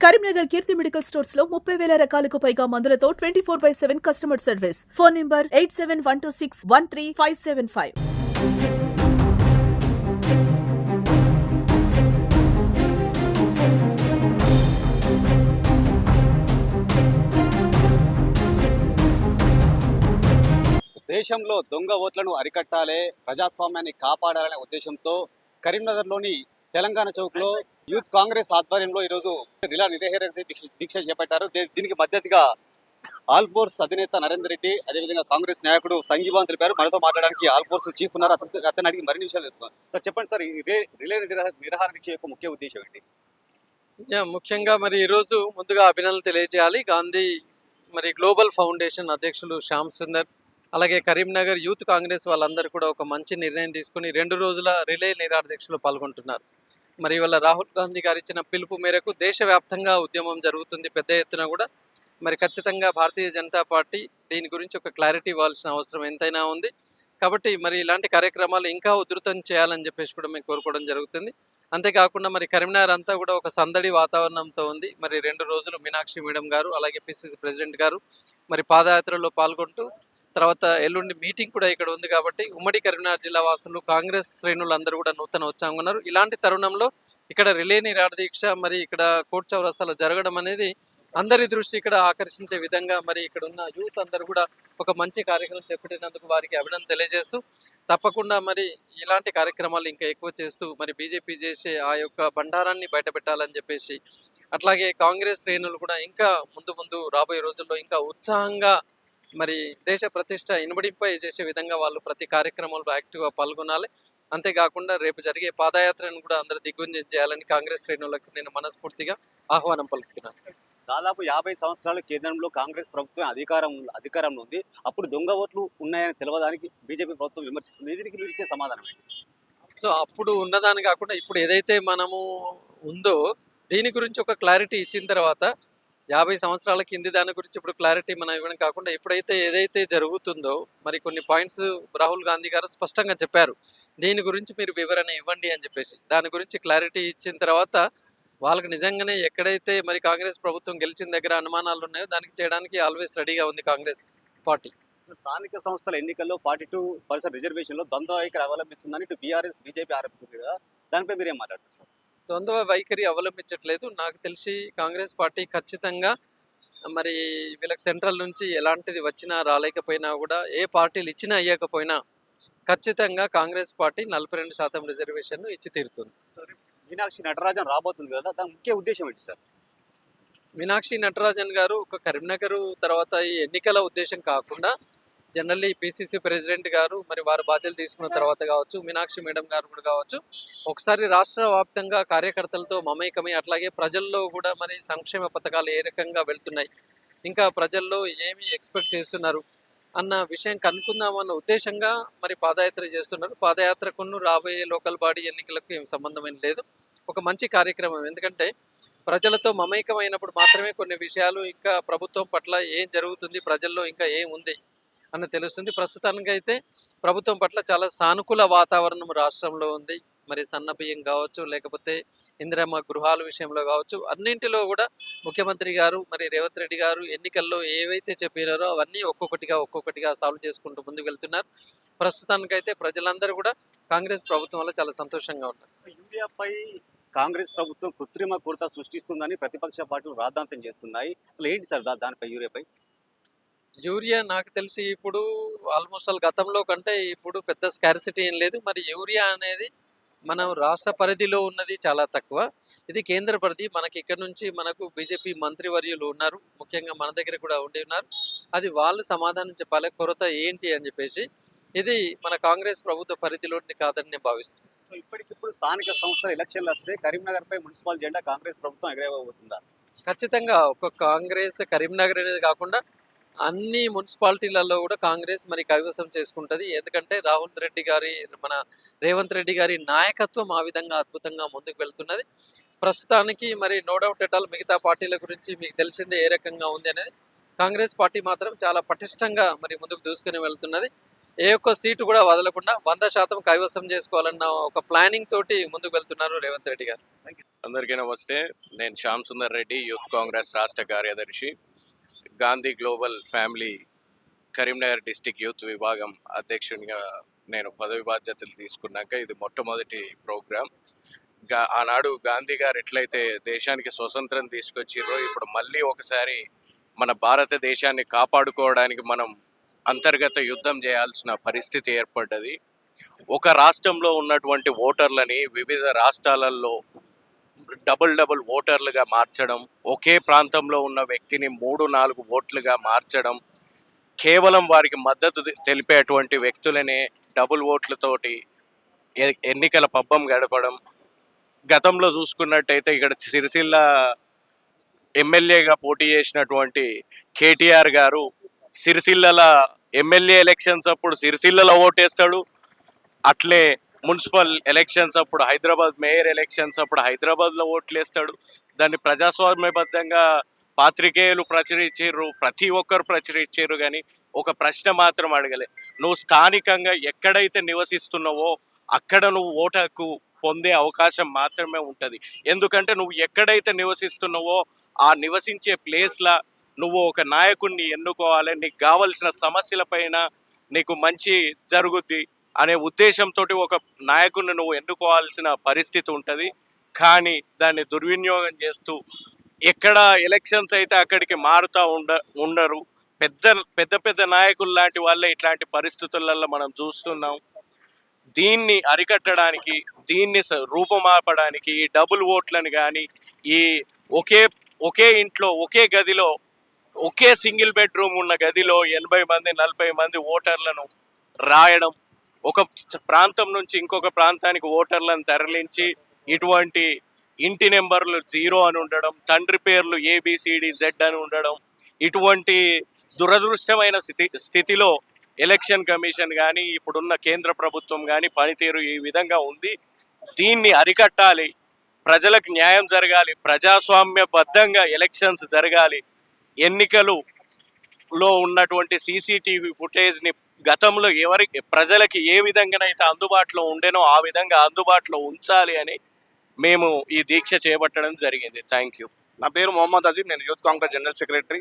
కరీంనగర్ కీర్తి medical స్టోర్స్లో ముప్పై వేల రకాలకు పైగా మందులతో twenty four by seven customer service. Phone number eight seven one two six one three five seven five. దేశంలో దొంగ ఓట్లను అరికట్టాలే ప్రజాస్వామ్యాన్ని కాపాడాలనే ఉద్దేశంతో కరీంనగర్లోని తెలంగాణ చౌక్లో యూత్ కాంగ్రెస్ ఆధ్వర్యంలో ఈరోజు రిలా నిరాహార దీక్ష దీక్ష చేపట్టారు. దీనికి మద్దతుగా ఆల్ ఫోర్స్ అధినేత నరేందర్ రెడ్డి అదేవిధంగా కాంగ్రెస్ నాయకుడు సంఘీభాన్ తెలిపారు. మనతో మాట్లాడడానికి ఆల్ ఫోర్స్ చీఫ్ ఉన్నారు. అతను అడిగి మరిన్ని విషయాలు తెలుసుకున్నారు సార్ చెప్పండి సార్ ఈ రే- రిలే నిరాహార దీక్ష యొక్క ముఖ్య ఉద్దేశం ఏంటి? ముఖ్యంగా మరి ఈరోజు ముందుగా అభినందనలు తెలియజేయాలి. గాంధీ మరి గ్లోబల్ ఫౌండేషన్ అధ్యక్షులు శ్యామ్ సుందర్ అలాగే కరీంనగర్ యూత్ కాంగ్రెస్ వాళ్ళందరూ కూడా ఒక మంచి నిర్ణయం తీసుకుని రెండు రోజుల రిలే నిరాధ్యక్షులు పాల్గొంటున్నారు. మరి ఇవాళ రాహుల్ గాంధీ గారు ఇచ్చిన పిలుపు మేరకు దేశవ్యాప్తంగా ఉద్యమం జరుగుతుంది పెద్ద ఎత్తున కూడా. మరి ఖచ్చితంగా భారతీయ జనతా పార్టీ దీని గురించి ఒక క్లారిటీ ఇవ్వాల్సిన అవసరం ఎంతైనా ఉంది. కాబట్టి మరి ఇలాంటి కార్యక్రమాలు ఇంకా ఉధృతం చేయాలని చెప్పేసి కూడా మేము కోరుకోవడం జరుగుతుంది. అంతేకాకుండా మరి కరీంనగర్ అంతా కూడా ఒక సందడి వాతావరణంతో ఉంది. మరి రెండు రోజులు మీనాక్షి మేడం గారు అలాగే పిసిసి ప్రెసిడెంట్ గారు మరి పాదయాత్రలో పాల్గొంటూ తర్వాత ఎల్లుండి మీటింగ్ కూడా ఇక్కడ ఉంది కాబట్టి ఉమ్మడి కరీంనగర్ జిల్లా వాసులు కాంగ్రెస్ శ్రేణులు అందరూ కూడా నూతన ఉత్సాహంగా ఉన్నారు. ఇలాంటి తరుణంలో ఇక్కడ రిలేని రాడదీక్ష మరి ఇక్కడ కోట్ చౌరస్తాలో జరగడం అనేది అందరి దృష్టి ఇక్కడ ఆకర్షించే విధంగా మరి ఇక్కడ ఉన్న యూత్ అందరూ కూడా ఒక మంచి కార్యక్రమం చేపట్టినందుకు వారికి అభినందన తెలియజేస్తూ తప్పకుండా మరి ఇలాంటి కార్యక్రమాలు ఇంకా ఎక్కువ చేస్తూ మరి బీజేపీ చేసే ఆ యొక్క బండారాన్ని బయటపెట్టాలని చెప్పేసి అట్లాగే కాంగ్రెస్ శ్రేణులు కూడా ఇంకా ముందు ముందు రాబోయే రోజుల్లో ఇంకా ఉత్సాహంగా మరి దేశ ప్రతిష్ట ఇనుబడింపై చేసే విధంగా వాళ్ళు ప్రతి కార్యక్రమంలో యాక్టివ్గా పాల్గొనాలి. అంతేకాకుండా రేపు జరిగే పాదయాత్రను కూడా అందరూ దిగ్విజయం చేయాలని కాంగ్రెస్ శ్రేణులకు నేను మనస్ఫూర్తిగా ఆహ్వానం పలుకుతున్నాను. దాదాపు యాభై సంవత్సరాలు కేంద్రంలో కాంగ్రెస్ ప్రభుత్వం అధికారం అధికారంలో ఉంది. అప్పుడు దొంగ ఓట్లు ఉన్నాయని తెలవడానికి బీజేపీ ప్రభుత్వం విమర్శిస్తుంది. దీనికి మీరు ఇచ్చే సమాధానం ఏంటి? సో అప్పుడు ఉన్నదాని కాకుండా ఇప్పుడు ఏదైతే మనము ఉందో దీని గురించి ఒక క్లారిటీ ఇచ్చిన తర్వాత యాభై సంవత్సరాల కింది దాని గురించి ఇప్పుడు క్లారిటీ మనం ఇవ్వడం కాకుండా ఇప్పుడైతే ఏదైతే జరుగుతుందో మరి కొన్ని పాయింట్స్ రాహుల్ గాంధీ గారు స్పష్టంగా చెప్పారు. దీని గురించి మీరు వివరణ ఇవ్వండి అని చెప్పేసి. దాని గురించి క్లారిటీ ఇచ్చిన తర్వాత వాళ్ళకి నిజంగానే ఎక్కడైతే మరి కాంగ్రెస్ ప్రభుత్వం గెలిచిన దగ్గర అనుమానాలు ఉన్నాయో దానికి చేయడానికి ఆల్వేస్ రెడీగా ఉంది కాంగ్రెస్ పార్టీ. స్థానిక సంస్థల ఎన్నికల్లో ఫార్టీ టూ పర్సెంట్ రిజర్వేషన్లో ద్వంద్వ వైఖరి అవలంబిస్తుందని ఇటు బీఆర్ఎస్ బీజేపీ ఆరోపిస్తుంది కదా. దానిపై మీరేం ఏం మాట్లాడుతారు సార్ ద్వంద్వ వైఖరి అవలంబించట్లేదు. నాకు తెలిసి కాంగ్రెస్ పార్టీ ఖచ్చితంగా మరి వీళ్ళకి సెంట్రల్ నుంచి ఎలాంటిది వచ్చినా రాలేకపోయినా కూడా ఏ పార్టీలు ఇచ్చినా అయ్యకపోయినా ఖచ్చితంగా కాంగ్రెస్ పార్టీ నలభై రెండు శాతం రిజర్వేషన్ ఇచ్చి తీరుతుంది. మీనాక్షి నటరాజన్ రాబోతుంది కదా దాని ముఖ్య ఉద్దేశం ఏంటి సార్? మీనాక్షి నటరాజన్ గారు ఒక కరీంనగర్ తర్వాత ఈ ఎన్నికల ఉద్దేశం కాకుండా జనరల్లీ పిసిసి ప్రెసిడెంట్ గారు మరి వారు బాధ్యతలు తీసుకున్న తర్వాత కావచ్చు మీనాక్షి మేడం గారు కూడా కావచ్చు ఒకసారి రాష్ట్ర వ్యాప్తంగా కార్యకర్తలతో మమేకమై అట్లాగే ప్రజల్లో కూడా మరి సంక్షేమ పథకాలు ఏ రకంగా వెళ్తున్నాయి ఇంకా ప్రజల్లో ఏమి ఎక్స్పెక్ట్ చేస్తున్నారు అన్న విషయం కనుక్కుందామన్న ఉద్దేశంగా మరి పాదయాత్ర చేస్తున్నారు. పాదయాత్రకును రాబోయే లోకల్ బాడీ ఎన్నికలకు ఏం సంబంధం లేదు. ఒక మంచి కార్యక్రమం ఎందుకంటే ప్రజలతో మమైకమైనప్పుడు మాత్రమే కొన్ని విషయాలు ఇంకా ప్రభుత్వం పట్ల ఏం జరుగుతుంది ప్రజల్లో ఇంకా ఏం ఉంది అని తెలుస్తుంది. ప్రస్తుతానికి అయితే ప్రభుత్వం పట్ల చాలా సానుకూల వాతావరణం రాష్ట్రంలో ఉంది. మరి సన్న బియ్యం కావచ్చు లేకపోతే ఇందిరమ్మ గృహాల విషయంలో కావచ్చు అన్నింటిలో కూడా ముఖ్యమంత్రి గారు మరి రేవంత్ రెడ్డి గారు ఎన్నికల్లో ఏవైతే చెప్పినారో అవన్నీ ఒక్కొక్కటిగా ఒక్కొక్కటిగా సాల్వ్ చేసుకుంటూ ముందుకు వెళ్తున్నారు. ప్రస్తుతానికైతే ప్రజలందరూ కూడా కాంగ్రెస్ ప్రభుత్వం వల్ల చాలా సంతోషంగా ఉన్నారు. యూరియాపై కాంగ్రెస్ ప్రభుత్వం కృత్రిమ కొరత సృష్టిస్తుందని ప్రతిపక్ష పార్టీలు రాద్ధాంతం చేస్తున్నాయి. అసలు ఏంటి సార్ దానిపై యూరియాపై? యూరియా నాకు తెలిసి ఇప్పుడు ఆల్మోస్ట్ ఆల్ గతంలో కంటే ఇప్పుడు పెద్ద స్కారిసిటీ ఏం లేదు. మరి యూరియా అనేది మనం రాష్ట్ర పరిధిలో ఉన్నది చాలా తక్కువ. ఇది కేంద్ర పరిధి. మనకి ఇక్కడ నుంచి మనకు బీజేపీ మంత్రివర్యులు ఉన్నారు. ముఖ్యంగా మన దగ్గర కూడా ఉండి ఉన్నారు. అది వాళ్ళు సమాధానం చెప్పాలి. కొరత ఏంటి అని చెప్పేసి ఇది మన కాంగ్రెస్ ప్రభుత్వ పరిధిలోనిది కాదని నేను భావిస్తున్నాను ఇప్పటికిప్పుడు స్థానిక సంస్థల ఎలక్షన్లు వస్తే కరీంనగర్ పై మున్సిపల్ జెండా కాంగ్రెస్ ప్రభుత్వం ఎగరేయబోతుందా ఖచ్చితంగా ఒక కాంగ్రెస్ కరీంనగర్ అనేది కాకుండా అన్ని మున్సిపాలిటీలలో కూడా కాంగ్రెస్ మరి కైవసం చేసుకుంటుంది. ఎందుకంటే రాహుల్ రెడ్డి గారి మన రేవంత్ రెడ్డి గారి నాయకత్వం ఆ విధంగా అద్భుతంగా ముందుకు వెళ్తున్నది. ప్రస్తుతానికి మరి నో డౌట్ ఎట్ ఆల్ మిగతా పార్టీల గురించి మీకు తెలిసిందే ఏ రకంగా ఉంది అనేది. కాంగ్రెస్ పార్టీ మాత్రం చాలా పటిష్టంగా మరి ముందుకు దూసుకుని వెళ్తున్నది. ఏ ఒక్క సీటు కూడా వదలకుండా వంద శాతం కైవసం చేసుకోవాలన్న ఒక ప్లానింగ్ తోటి ముందుకు వెళ్తున్నారు రేవంత్ రెడ్డి గారు. అందరికీ నమస్తే నేను శ్యామ్ సుందర్ రెడ్డి యూత్ కాంగ్రెస్ రాష్ట్ర కార్యదర్శి. Gandhi global family Karimnagar district youth విభాగం అధ్యక్షునిగా నేను పదవి బాధ్యతలు తీసుకున్నాక ఇది మొట్టమొదటి ప్రోగ్రాం. గా ఆనాడు గాంధీ గారు ఎట్లయితే దేశానికి స్వతంత్రం తీసుకొచ్చిర్రో ఇప్పుడు మళ్ళీ ఒకసారి మన భారతదేశాన్ని కాపాడుకోవడానికి మనం అంతర్గత యుద్ధం చేయాల్సిన పరిస్థితి ఏర్పడ్డది. ఒక రాష్ట్రంలో ఉన్నటువంటి ఓటర్లని వివిధ రాష్ట్రాలలో డబుల్ డబుల్ ఓటర్లుగా మార్చడం ఒకే ప్రాంతంలో ఉన్న వ్యక్తిని మూడు నాలుగు ఓట్లుగా మార్చడం కేవలం వారికి మద్దతు తెలిపేటువంటి వ్యక్తులనే డబుల్ ఓట్లతోటి ఎన్నికల పబ్బం గడపడం. గతంలో చూసుకున్నట్టయితే ఇక్కడ సిరిసిల్ల ఎమ్మెల్యేగా పోటీ చేసినటువంటి కేటీఆర్ గారు సిరిసిల్లల ఎమ్మెల్యే ఎలక్షన్స్ అప్పుడు సిరిసిల్లలో ఓటేస్తాడు. అట్లే మున్సిపల్ ఎలక్షన్స్ అప్పుడు హైదరాబాద్ మేయర్ ఎలక్షన్స్ అప్పుడు హైదరాబాద్లో ఓట్లేస్తాడు. దాన్ని ప్రజాస్వామ్యబద్ధంగా పాత్రికేయులు ప్రచురించారు ప్రతి ఒక్కరు ప్రచురించారు కానీ ఒక ప్రశ్న మాత్రం అడగలే. నువ్వు స్థానికంగా ఎక్కడైతే నివసిస్తున్నావో అక్కడ నువ్వు ఓటకు పొందే అవకాశం మాత్రమే ఉంటుంది. ఎందుకంటే నువ్వు ఎక్కడైతే నివసిస్తున్నావో ఆ నివసించే ప్లేస్లా నువ్వు ఒక నాయకుడిని ఎన్నుకోవాలి. నీకు కావలసిన సమస్యల పైన నీకు మంచి జరుగుద్ది. అనే ఉద్దేశంతో ఒక నాయకుడిని నువ్వు ఎన్నుకోవాల్సిన పరిస్థితి ఉంటుంది. కానీ దాన్ని దుర్వినియోగం చేస్తూ ఎక్కడ ఎలక్షన్స్ అయితే అక్కడికి మారుతూ ఉండ ఉండరు. పెద్ద పెద్ద పెద్ద నాయకులు లాంటి వాళ్ళే ఇట్లాంటి పరిస్థితులలో మనం చూస్తున్నాం. దీన్ని అరికట్టడానికి దీన్ని స- రూపుమాపడానికి ఈ డబుల్ ఓట్లను కానీ ఈ ఒకే ఒకే ఇంట్లో ఒకే గదిలో ఒకే సింగిల్ బెడ్రూమ్ ఉన్న గదిలో ఎనభై మంది నలభై మంది ఓటర్లను రాయడం ఒక ప్రాంతం నుంచి ఇంకొక ప్రాంతానికి ఓటర్లను తరలించి ఇటువంటి ఇంటి నెంబర్లు జీరో అని ఉండడం తండ్రి పేర్లు ఏబిసిడి జెడ్ అని ఉండడం ఇటువంటి దురదృష్టమైన స్థితి స్థితిలో ఎలక్షన్ కమిషన్ కానీ ఇప్పుడున్న కేంద్ర ప్రభుత్వం కానీ పనితీరు ఈ విధంగా ఉంది. దీన్ని అరికట్టాలి. ప్రజలకు న్యాయం జరగాలి. ప్రజాస్వామ్యబద్ధంగా ఎలక్షన్స్ జరగాలి. ఎన్నికలు లో ఉన్నటువంటి సీసీటీవీ ఫుటేజ్ని గతంలో ఎవరికి ప్రజలకి ఏ విధంగానైతే అందుబాటులో ఉండేనో ఆ విధంగా అందుబాటులో ఉంచాలి అని మేము ఈ దీక్ష చేపట్టడం జరిగింది. థ్యాంక్ యూ నా పేరు మొహమ్మద్ అజీమ్ నేను యూత్ కాంగ్రెస్ జనరల్ సెక్రటరీ.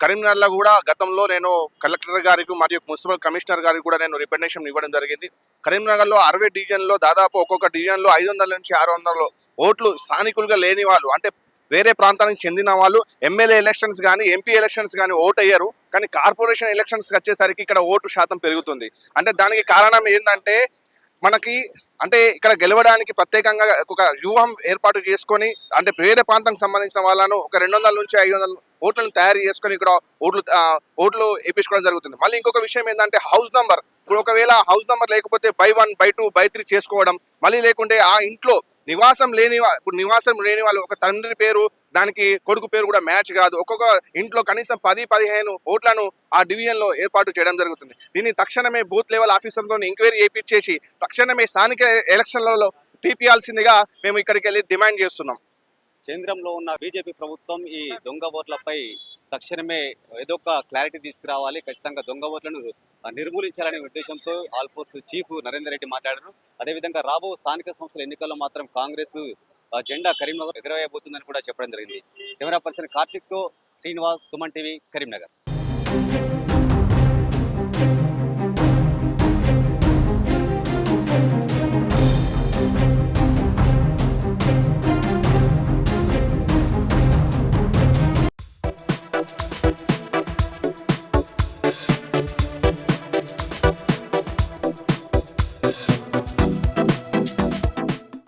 కరీంనగర్లో కూడా గతంలో నేను కలెక్టర్ గారికి మరియు మున్సిపల్ కమిషనర్ గారికి కూడా నేను రికమెండేషన్ ఇవ్వడం జరిగింది. కరీంనగర్లో అరవై డివిజన్లో దాదాపు ఒక్కొక్క డివిజన్లో ఐదు వందల నుంచి ఆరు వందల ఓట్లు స్థానికులుగా లేని వాళ్ళు అంటే వేరే ప్రాంతానికి చెందిన వాళ్ళు ఎమ్మెల్యే ఎలక్షన్స్ కానీ ఎంపీ ఎలక్షన్స్ కానీ ఓటు అయ్యారు కానీ కార్పొరేషన్ ఎలక్షన్స్కి వచ్చేసరికి ఇక్కడ ఓటు శాతం పెరుగుతుంది. అంటే దానికి కారణం ఏంటంటే మనకి అంటే ఇక్కడ గెలవడానికి ప్రత్యేకంగా ఒక వ్యూహం ఏర్పాటు చేసుకొని అంటే వేరే ప్రాంతానికి సంబంధించిన వాళ్ళను ఒక రెండు వందల నుంచి ఐదు వందల ఓట్లను తయారు చేసుకొని ఇక్కడ ఓట్లు ఓట్లు వేయించుకోవడం జరుగుతుంది. మళ్ళీ ఇంకొక విషయం ఏంటంటే హౌస్ నంబర్ ఇప్పుడు ఒకవేళ హౌస్ నంబర్ లేకపోతే by one by two by three చేసుకోవడం మళ్ళీ లేకుంటే ఆ ఇంట్లో నివాసం లేని ఇప్పుడు నివాసం లేని వాళ్ళు ఒక తండ్రి పేరు దానికి కొడుకు పేరు కూడా మ్యాచ్ కాదు. ఒక్కొక్క ఇంట్లో కనీసం పది పదిహేను ఓట్లను ఆ డివిజన్లో ఏర్పాటు చేయడం జరుగుతుంది. దీన్ని తక్షణమే బూత్ లెవెల్ ఆఫీసర్తో ఎంక్వైరీ చేయించేసి తక్షణమే స్థానిక ఎలక్షన్లలో తీపియాల్సిందిగా మేము ఇక్కడికి వెళ్ళి డిమాండ్ చేస్తున్నాం. కేంద్రంలో ఉన్న బీజేపీ ప్రభుత్వం ఈ దొంగ ఓట్లపై తక్షణమే ఏదో ఒక క్లారిటీ తీసుకురావాలి. ఖచ్చితంగా దొంగ ఓట్లను నిర్మూలించాలనే ఉద్దేశంతో ఆల్ఫోర్స్ చీఫ్ నరేందర్ రెడ్డి మాట్లాడారు. అదేవిధంగా రాబో స్థానిక సంస్థల ఎన్నికల్లో మాత్రం కాంగ్రెస్ ఆ, జెండా కరీంనగర్ ఎగరవేయబోతుందని కూడా చెప్పడం జరిగింది. కెమెరా పర్సన్ కార్తిక్తో శ్రీనివాస్ సుమన్ టీవీ కరీంనగర్.